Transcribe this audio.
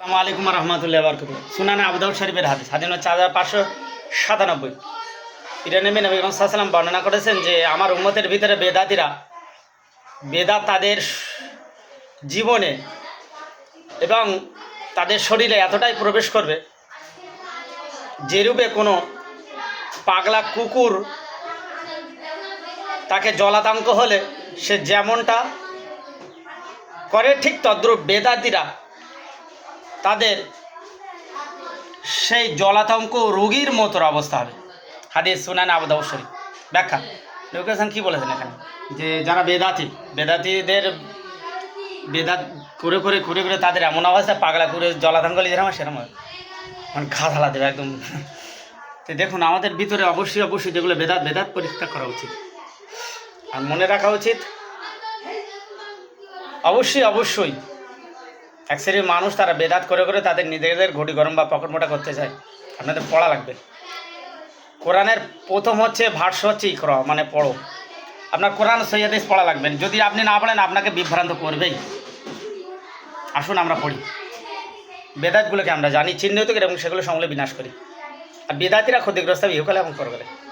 আসসালামু আলাইকুম রহমতুল্লাহ বরকত সুনানা আবুদাউদ শরীফের হাদিস হাদিস হচ্ছে হাজার পাঁচশো সাতানব্বই। ইরানবী নবী সাল্লাম বর্ণনা করেছেন যে, আমার উম্মতের ভিতরে বেদাতিরা, বেদাত তাদের জীবনে এবং তাদের শরীরে এতটাই প্রবেশ করবে যেরূপে কোনো পাগলা কুকুর তাকে জলাতঙ্ক হলে সে যেমনটা করে, ঠিক তদ্রূপ বেদাতিরা তাদের সেই জলাতঙ্ক রোগীর মতোর অবস্থা হবে। হাদিস সুনান আবুদ অবশ্যই ব্যাখ্যা। লোকেশন কী বলেছেন এখানে? যে যারা বেদাতি, বেদাতিদের বেদাত করে করে করে করে তাদের এমন অবস্থা, পাগলা করে জলাতঙ্ক লিয়ে যেরকম সেরকম। মানে ঘাধালা দেবে একদম। তো দেখুন, আমাদের ভিতরে অবশ্যই অবশ্যই যেগুলো বেদাত বেদাত পরীক্ষা করা উচিত। আর মনে রাখা উচিত, অবশ্যই অবশ্যই এক শ্রেণির মানুষ তারা বেদাত করে করে তাদের নিজেদের ঘটি গরম বা পকেট মোটা করতে চায়। আপনাদের পড়া লাগবে। কোরআনের প্রথম হচ্ছে ভাষ্য হচ্ছে ইকর মানে পড়ো। আপনার কোরআন সৈয়াদিস পড়া লাগবেন যদি আপনি না পড়েন, আপনাকে বিভ্রান্ত করবেই। আসুন, আমরা পড়ি। বেদাতগুলোকে আমরা জানি, চিহ্নিত করি এবং সেগুলো সমূলে বিনাশ করি। আর বেদাতিরা ক্ষতিগ্রস্ত ইহকালে এবং করবে